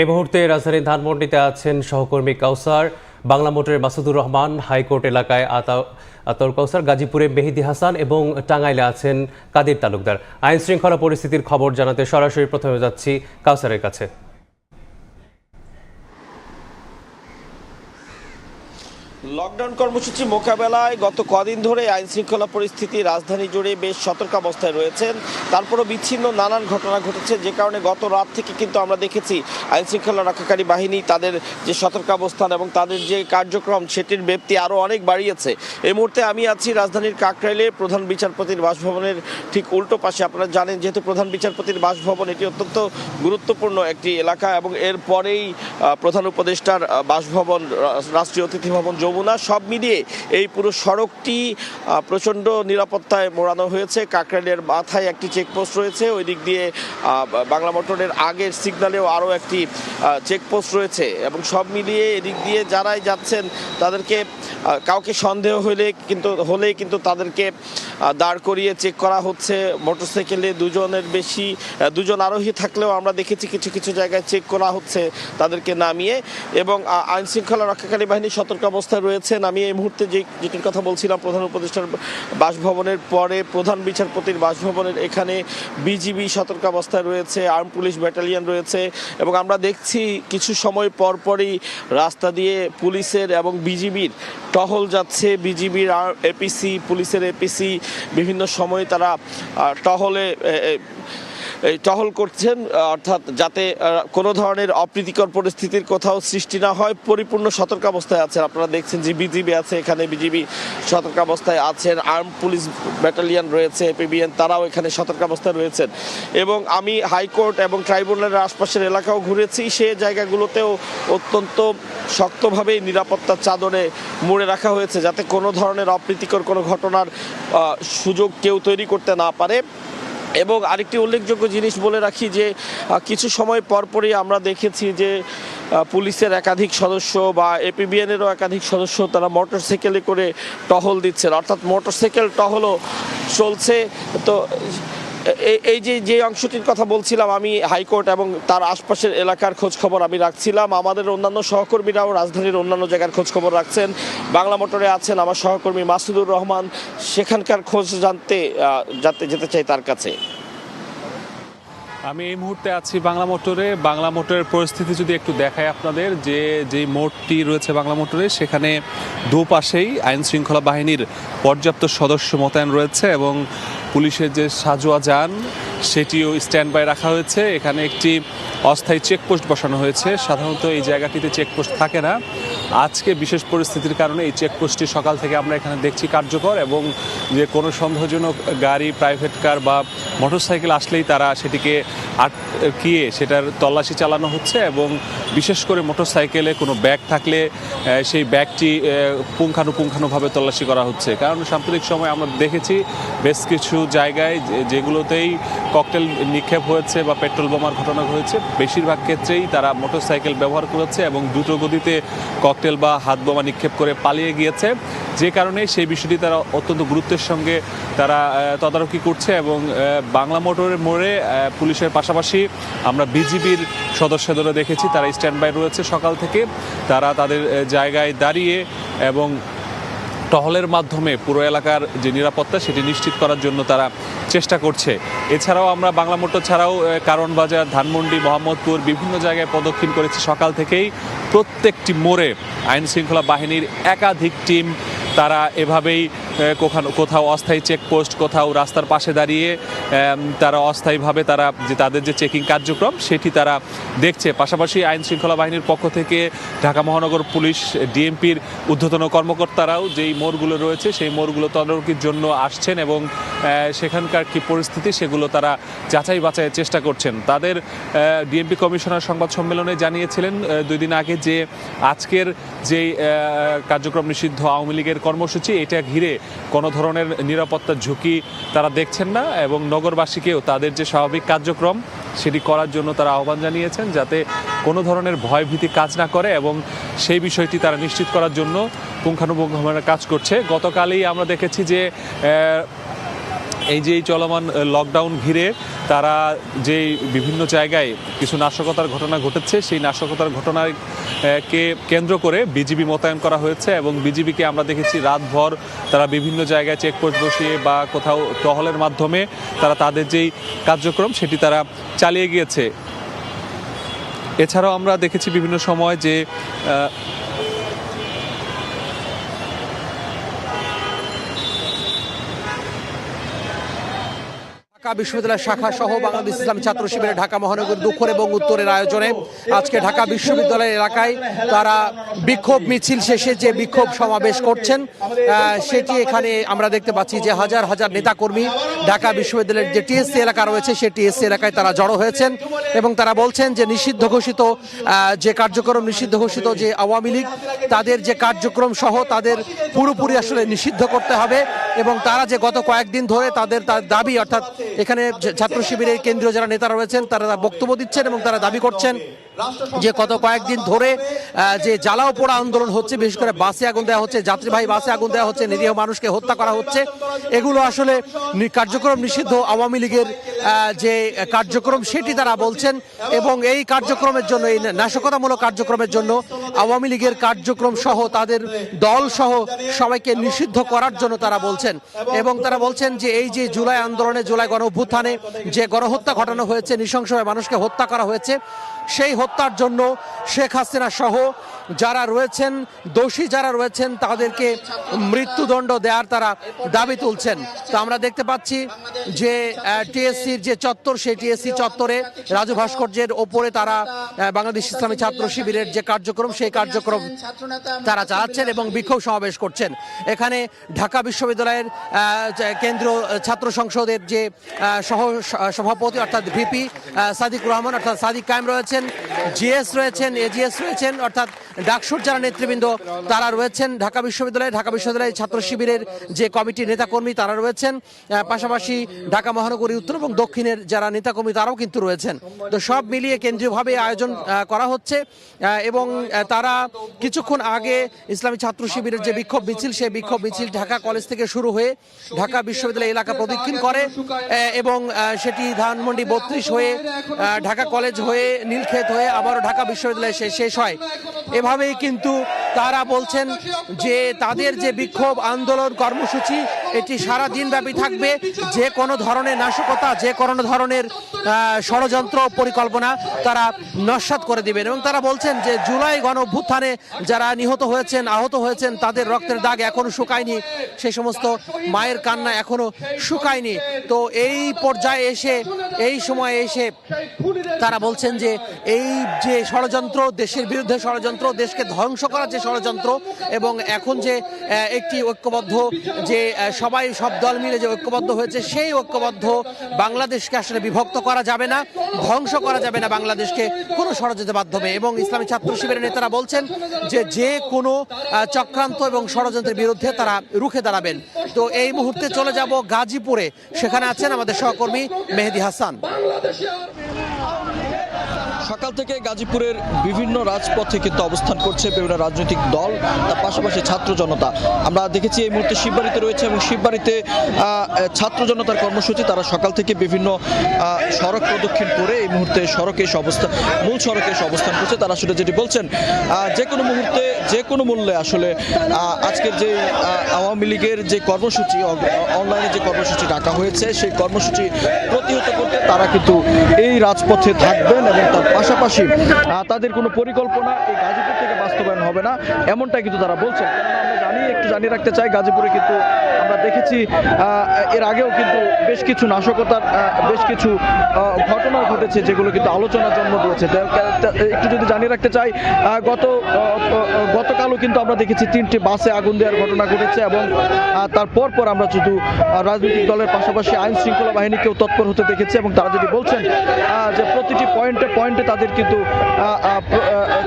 এই মুহূর্তে রাজধানীর ধানমন্ডিতে আছেন সহকর্মী কাউসার, বাংলা মোটরের মাসুদুর রহমান, হাইকোর্ট এলাকায় আতা আতর কাউসার গাজীপুরে মেহেদি হাসান এবং টাঙ্গাইলে আছেন কাদির তালুকদার। আইন শৃঙ্খলা পরিস্থিতির খবর জানাতে সরাসরি প্রথমে যাচ্ছি কাউসারের কাছে। লকডাউন কর্মসূচি মোকাবেলায় গত কদিন ধরে আইন শৃঙ্খলা পরিস্থিতি রাজধানী জুড়ে বেশ সতর্কাবস্থায় রয়েছেন। তারপরও বিচ্ছিন্ন নানান ঘটনা ঘটেছে, যে কারণে গত রাত থেকে কিন্তু আমরা দেখেছি আইন শৃঙ্খলা রক্ষাকারী বাহিনী তাদের যে সতর্কাবস্থান এবং তাদের যে কার্যক্রম সেটির ব্যাপ্তি আরও অনেক বাড়িয়েছে। এই মুহূর্তে আমি আছি রাজধানীর কাকরাইলে প্রধান বিচারপতির বাসভবনের ঠিক উল্টো পাশে। আপনারা জানেন, যেহেতু প্রধান বিচারপতির বাসভবন এটি অত্যন্ত গুরুত্বপূর্ণ একটি এলাকা এবং এর পরেই প্রধান উপদেষ্টার বাসভবন রাষ্ট্রীয় অতিথি ভবন যমুনা সব মিলিয়ে এই পুরো সড়কটি প্রচণ্ড নিরাপত্তায় মোড়ানো হয়েছে। কাকরাইলের মাথায় একটি চেকপোস্ট রয়েছে। ওই দিক দিয়ে বাংলা মোটরের আগের সিগনালেও আরও একটি চেকপোস্ট রয়েছে। এবং সব মিলিয়ে এদিক দিয়ে যারাই যাচ্ছেন, তাদেরকে কাউকে সন্দেহ হলে কিন্তু হলে কিন্তু তাদেরকে দাঁড় করিয়ে চেক করা হচ্ছে। মোটরসাইকেলে দুজনের বেশি দুজন আরোহী থাকলেও আমরা দেখেছি কিছু কিছু জায়গায় চেক করা হচ্ছে তাদেরকে নামিয়ে এবং আহ, আইন শৃঙ্খলা রক্ষাকারী বাহিনী সতর্ক অবস্থায় রয়েছেন আমি এই মুহূর্তে যে যেটির কথা বলছিলাম প্রধান উপদেষ্টার বাসভবনের পরে প্রধান বিচারপতির বাসভবনের এখানে বিজিবি সতর্ক অবস্থায় রয়েছে আর্ম পুলিশ ব্যাটালিয়ন রয়েছে এবং আমরা দেখছি কিছু সময় পর পরই রাস্তা দিয়ে পুলিশের এবং বিজিবির টহল যাচ্ছে। বিজিবির এপিসি পুলিশের এপিসি বিভিন্ন সময় তারা টহলে টহল করছেন অর্থাৎ যাতে কোনো ধরনের অপ্রীতিকর পরিস্থিতির কোথাও সৃষ্টি না হয়, পরিপূর্ণ সতর্কাবস্থায় আছেন। আপনারা দেখছেন যে বিজিবি আছে, এখানে বিজিবি সতর্কাবস্থায় আছেন। আর্ম পুলিশ ব্যাটালিয়ান রয়েছে, এপিবিএন, তারাও এখানে সতর্কাবস্থায় রয়েছেন। এবং আমি হাইকোর্ট এবং ট্রাইব্যুনালের আশপাশের এলাকাও ঘুরেছি। সে জায়গাগুলোতেও অত্যন্ত শক্তভাবে নিরাপত্তার চাদরে মুড়ে রাখা হয়েছে, যাতে কোনো ধরনের অপ্রীতিকর কোনো ঘটনার সুযোগ কেউ তৈরি করতে না পারে। এবং আরেকটি উল্লেখযোগ্য জিনিস বলে রাখি যে কিছু সময় পরপরই আমরা দেখেছি যে পুলিশের একাধিক সদস্য বা এপিবিএনেরও একাধিক সদস্য তারা মোটরসাইকেলে করে টহল দিচ্ছেন। অর্থাৎ মোটরসাইকেল টহলও চলছে। তো এই যে যে অংশটির কথা বলছিলাম আমি হাইকোর্ট এবং তার আশপাশের এলাকার খোঁজ খবর আমি রাখছিলাম। আমাদের অন্যান্য সহকর্মীরাও রাজধানীর অন্যান্য জায়গার খোঁজ খবর রাখছেন। বাংলা মোটরে আছেন আমার সহকর্মী মাসুদুর রহমান। সেখানকার খোঁজ জানতে আহ, যাতে চাই তার কাছে। আমি এই মুহূর্তে আছি বাংলা মোটরে। বাংলা মোটরের পরিস্থিতি যদি একটু দেখাই আপনাদের যে যেই মোড়টি রয়েছে বাংলা মোটরে সেখানে দুপাশেই আইন শৃঙ্খলা বাহিনীর পর্যাপ্ত সদস্য মোতায়েন রয়েছে এবং পুলিশের যে সাজোয়া যান, সেটিও স্ট্যান্ড বাই রাখা হয়েছে। এখানে একটি অস্থায়ী চেকপোস্ট বসানো হয়েছে। সাধারণত এই জায়গাটিতে চেকপোস্ট থাকে না। আজকে বিশেষ পরিস্থিতির কারণে এই চেকপোস্টটি সকাল থেকে আমরা এখানে দেখছি কার্যকর এবং যে কোনো সন্দেহজনক গাড়ি প্রাইভেট কার বা মোটরসাইকেল আসলেই তারা সেটিকে আটকিয়ে সেটার তল্লাশি চালানো হচ্ছে এবং বিশেষ করে মোটরসাইকেলে কোনো ব্যাগ থাকলে সেই ব্যাগটি পুঙ্খানুপুঙ্খানুভাবে তল্লাশি করা হচ্ছে। কারণ সাম্প্রতিক সময় আমরা দেখেছি বেশ কিছু জায়গায় যেগুলোতেই ককটেল নিক্ষেপ হয়েছে বা পেট্রোল বোমার ঘটনা হয়েছে বেশিরভাগ ক্ষেত্রেই তারা মোটরসাইকেল ব্যবহার করেছে এবং দ্রুত গতিতে ককটেল বা হাত বোমা নিক্ষেপ করে পালিয়ে গিয়েছে। যে কারণে সেই বিষয়টি তারা অত্যন্ত গুরুত্বের সঙ্গে তারা তদারকি করছে এবং বাংলা মোটরের মোড়ে পুলিশের পাশাপাশি আমরা বিজিবির সদস্যদেরও দেখেছি, তারা স্ট্যান্ড বাই রয়েছে সকাল থেকে। তারা তাদের জায়গায় দাঁড়িয়ে এবং টহলের মাধ্যমে পুরো এলাকার যে নিরাপত্তা সেটি নিশ্চিত করার জন্য তারা চেষ্টা করছে। এছাড়াও আমরা বাংলা মোটর ছাড়াও কারণ বাজার ধানমন্ডি, মোহাম্মদপুর বিভিন্ন জায়গায় প্রদক্ষিণ করেছি সকাল থেকেই। প্রত্যেকটি মোড়ে আইন শৃঙ্খলা বাহিনীর একাধিক টিম তারা এভাবেই কোথাও অস্থায়ী চেকপোস্ট কোথাও রাস্তার পাশে দাঁড়িয়ে তারা অস্থায়ীভাবে তারা যে তাদের যে চেকিং কার্যক্রম, সেটি তারা দেখছে। পাশাপাশি আইন শৃঙ্খলা বাহিনীর পক্ষ থেকে ঢাকা মহানগর পুলিশ, ডিএমপির ঊর্ধ্বতন কর্মকর্তারাও যেই মোড়গুলো রয়েছে, সেই মোড়গুলো তদারকির জন্য আসছেন এবং সেখানকার কি পরিস্থিতি সেগুলো তারা যাচাই বাছাইয়ের চেষ্টা করছেন। তাদের ডিএমপি কমিশনার সংবাদ সম্মেলনে জানিয়েছিলেন দুই দিন আগে যে আজকের যেই কার্যক্রম নিষিদ্ধ আওয়ামী লীগের কর্মসূচি, এটা ঘিরে কোনো ধরনের নিরাপত্তার ঝুঁকি তারা দেখছেন না এবং নগরবাসীকেও তাদের যে স্বাভাবিক কার্যক্রম সেটি করার জন্য তারা আহ্বান জানিয়েছেন যাতে কোনো ধরনের ভয়ভীতি কাজ না করে এবং সেই বিষয়টি তারা নিশ্চিত করার জন্য পুঙ্খানুপুঙ্খভাবে কাজ করছে। গতকালই আমরা দেখেছি যে এই যে চলমান লকডাউন ঘিরে তারা যে বিভিন্ন জায়গায় কিছু নাশকতার ঘটনা ঘটেছে সেই নাশকতার ঘটনায় আহ, কে কেন্দ্র করে বিজিবি মোতায়েন করা হয়েছে এবং বিজিবিকে আমরা দেখেছি রাতভর তারা বিভিন্ন জায়গায় চেকপোস্ট বসিয়ে বা কোথাও টহলের মাধ্যমে তারা তাদের যেই কার্যক্রম সেটি তারা চালিয়ে গিয়েছে। এছাড়াও আমরা দেখেছি বিভিন্ন সময় যে ঢাকা বিশ্ববিদ্যালয় শাখা সহ বাংলাদেশ ইসলাম ছাত্র শিবিরের ঢাকা মহানগর দক্ষিণ এবং উত্তরের আয়োজনে আজকে ঢাকা বিশ্ববিদ্যালয় এলাকায় তারা বিক্ষোভ মিছিল শেষে যে বিক্ষোভ সমাবেশ করছেন সেটি এখানে আমরা দেখতে পাচ্ছি যে হাজার হাজার নেতাকর্মী ঢাকা বিশ্ববিদ্যালয়ের যে টিএসসি এলাকা রয়েছে, সেই টিএসসি এলাকায় তারা জড়ো হয়েছেন এবং তারা বলছেন যে নিষিদ্ধ ঘোষিত যে কার্যক্রম নিষিদ্ধ ঘোষিত যে আওয়ামী লীগ, তাদের যে কার্যক্রম সহ তাদের পুরোপুরি আসলে নিষিদ্ধ করতে হবে। এবং তারা যে গত কয়েকদিন ধরে তাদের দাবি, অর্থাৎ এখানে ছাত্র শিবিরের কেন্দ্রীয় যারা নেতারা রয়েছেন, তারা বক্তব্য দিচ্ছেন এবং তারা দাবি করছেন যে গত কয়েকদিন ধরে যে জ্বালাও পোড়া আন্দোলন হচ্ছে, বিশেষ করে বাসে আগুন দেওয়া হচ্ছে, যাত্রীবাহী বাসে আগুন দেওয়া হচ্ছে, নিরীহ মানুষকে হত্যা করা হচ্ছে। এগুলো আসলে কার্যক্রম নিষিদ্ধ আওয়ামী লীগের যে কার্যক্রম সেটি তারা বলছেন এবং এই কার্যক্রমের জন্য, এই নাশকতামূলক কার্যক্রমের জন্য আওয়ামী লীগের কার্যক্রম সহ তাদের দল সহ সবাইকে নিষিদ্ধ করার জন্য তারা বলছেন। এবং তারা বলছেন যে এই যে জুলাই আন্দোলনে জুলাই গণ যে গণহত্যা ঘটানো হয়েছে, নৃশংসভাবে মানুষকে হত্যা করা হয়েছে সেই হত্যার জন্য শেখ হাসিনা সহ যারা রয়েছেন, দোষী যারা রয়েছেন, তাদেরকে মৃত্যুদণ্ড দেওয়ার তারা দাবি তুলছেন। তো আমরা দেখতে পাচ্ছি যে টিএসসির যে চত্বর, সেই টিএসসি চত্বরে রাজু ভাস্কর্যের ওপরে তারা বাংলাদেশ ইসলামী ছাত্র শিবিরের যে কার্যক্রম, সেই কার্যক্রম তারা চালাচ্ছেন এবং বিক্ষোভ সমাবেশ করছেন। এখানে ঢাকা বিশ্ববিদ্যালয়ের কেন্দ্রীয় ছাত্র সংসদের যে সহ, সভাপতি অর্থাৎ ভিপি সাদিকুর রহমান অর্থাৎ সাদিক কায়েম রয়েছেন, জিএস রয়েছেন, এজিএস রয়েছেন, অর্থাৎ ডাকসুর যারা নেতৃবৃন্দ, তারা রয়েছেন। ঢাকা বিশ্ববিদ্যালয়ে, ঢাকা বিশ্ববিদ্যালয়ের ছাত্র শিবিরের যে কমিটির নেতাকর্মী, তারা রয়েছেন। পাশাপাশি ঢাকা মহানগরী উত্তর এবং দক্ষিণের যারা নেতাকর্মী, তারাও কিন্তু রয়েছেন। তো সব মিলিয়ে কেন্দ্রীয়ভাবে আয়োজন করা হচ্ছে এবং তারা কিছুক্ষণ আগে ইসলামী ছাত্র শিবিরের যে বিক্ষোভ মিছিল, সেই বিক্ষোভ মিছিল ঢাকা কলেজ থেকে শুরু হয়ে ঢাকা বিশ্ববিদ্যালয় এলাকা প্রদক্ষিণ করে এবং সেটি ধানমন্ডি বত্রিশ হয়ে ঢাকা কলেজ হয়ে নীলক্ষেত হয়ে আবারও ঢাকা বিশ্ববিদ্যালয়ে সে শেষ হয়। এভাবেই কিন্তু তারা বলছেন যে তাদের যে বিক্ষোভ আন্দোলন কর্মসূচি, এটি সারা দিন ব্যাপী থাকবে। যে কোনো ধরনের নাশকতা, যে কোনো ধরনের ষড়যন্ত্র পরিকল্পনা তারা নস্বাত করে দিবেন এবং তারা বলছেন যে জুলাই গণ অভ্যুত্থানে যারা নিহত হয়েছেন, আহত হয়েছেন, তাদের রক্তের দাগ এখনও শুকায়নি। সেই সমস্ত মায়ের কান্না এখনও শুকায়নি। তো এই পর্যায়ে এসে, এই সময়ে এসে তারা বলছেন যে এই যে ষড়যন্ত্র, দেশের বিরুদ্ধে ষড়যন্ত্র, দেশকে ধ্বংস করার যে ষড়যন্ত্র এবং এখন যে একটি ঐক্যবদ্ধ যে সবাই, সব দল মিলে যে ঐক্যবদ্ধ হয়েছে, সেই ঐক্যবদ্ধ বাংলাদেশকে আসলে বিভক্ত করা যাবে না, ধ্বংস করা যাবে না বাংলাদেশকে কোনো ষড়যন্ত্রের মাধ্যমে। এবং ইসলামী ছাত্র শিবিরের নেতারা বলছেন যে যে কোনো চক্রান্ত এবং ষড়যন্ত্রের বিরুদ্ধে তারা রুখে দাঁড়াবেন। তো এই মুহূর্তে চলে যাব গাজীপুরে। সেখানে আছেন আমাদের সহকর্মী মেহেদি হাসান। সকাল থেকে গাজীপুরের বিভিন্ন রাজপথে কিন্তু অবস্থান করছে বিভিন্ন রাজনৈতিক দল, তার পাশাপাশি ছাত্র জনতা। আমরা দেখেছি এই মুহূর্তে শিববাড়িতে রয়েছে এবং শিববাড়িতে ছাত্র জনতার কর্মসূচি, তারা সকাল থেকে বিভিন্ন সড়ক প্রদক্ষিণ করে এই মুহূর্তে সড়কে এসে অবস্থান মূল সড়কে এসে অবস্থান করছে। তারা আসলে যেটি বলছেন যে কোনো মুহূর্তে, যে কোনো মূল্যে আসলে আজকের যে আওয়ামী লীগের যে কর্মসূচি অনলাইনে যে কর্মসূচি ডাকা হয়েছে, সেই কর্মসূচি প্রতিহত করতে তারা কিন্তু এই রাজপথে থাকবেন এবং তার পাশাপাশি তাদের কোনো পরিকল্পনা এই গাজীপুর থেকে বাস্তবায়ন হবে না এমনটা কিন্তু তারা বলছেন। কেননা আমরা জানি, একটু জানিয়ে রাখতে চাই, গাজীপুরে কিন্তু আমরা দেখেছি এর আগেও কিন্তু বেশ কিছু নাশকতার বেশ কিছু ঘটনা ঘটেছে যেগুলো কিন্তু আলোচনার জন্ম দিয়েছে। একটু যদি জানিয়ে রাখতে চাই গত আহ, কিন্তু আমরা দেখেছি। তিনটি বাসে আগুন দেওয়ার ঘটনা ঘটেছে এবং তারপর পর আমরা শুধু রাজনৈতিক দলের পাশাপাশি আইন শৃঙ্খলা বাহিনীকেও তৎপর হতে দেখেছি এবং তারা যদি বলছেন যে প্রতিটি পয়েন্টে পয়েন্টে তাদের কিন্তু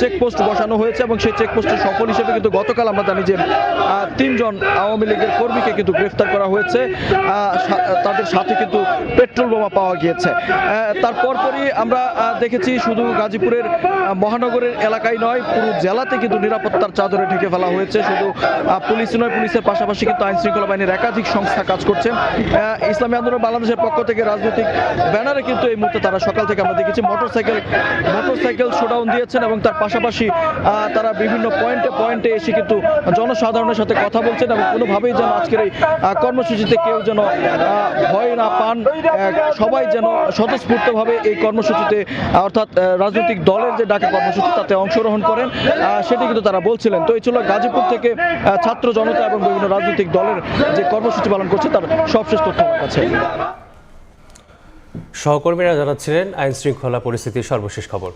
চেকপোস্ট বসানো হয়েছে এবং সেই চেকপোস্টের সফল হিসেবে কিন্তু গতকাল আমরা জানি যে তিনজন আওয়ামী লীগের কর্মীকে কিন্তু গ্রেফতার করা হয়েছে। তাদের সাথে কিন্তু পেট্রোল বোমা পাওয়া গিয়েছে। তার পরপরই আমরা দেখেছি শুধু গাজীপুরের মহানগরের এলাকায় নয় পুরো জেলাতে কিন্তু নিরাপত্তার চাদরে ঢেকে ফেলা হয়েছে। শুধু পুলিশ নয়, পুলিশের পাশাপাশি কিন্তু আইন শৃঙ্খলা বাহিনীর একাধিক সংস্থা কাজ করছে। ইসলামী আন্দোলন বাংলাদেশের পক্ষ থেকে রাজনৈতিক ব্যানারে কিন্তু এই মুহূর্তে তারা সকাল থেকে আমরা দেখেছি মোটরসাইকেল মোটরসাইকেল শোডাউন দিয়েছেন এবং তার পাশাপাশি তারা বিভিন্ন পয়েন্টে পয়েন্টে এসে কিন্তু জনসাধারণের সাথে কথা বলছেন এবং কোনোভাবেই যেন আজকের এই কর্মসূচিতে কেউ যেন ভয় না পান সবাই যেন স্বতঃস্ফূর্তভাবে এই কর্মসূচিতে, অর্থাৎ রাজনৈতিক দলের যে ডাকা কর্মসূচি তাতে অংশগ্রহণ করেন সেটি কিন্তু তারা বলছিলেন। তো এই ছিল গাজীপুর থেকে ছাত্র জনতা এবং বিভিন্ন রাজনৈতিক দলের যে কর্মসূচি পালন করছে তার সবশেষ তথ্য আমার কাছে। সহকর্মীরা জানাচ্ছিলেন আইন শৃঙ্খলা পরিস্থিতির সর্বশেষ খবর।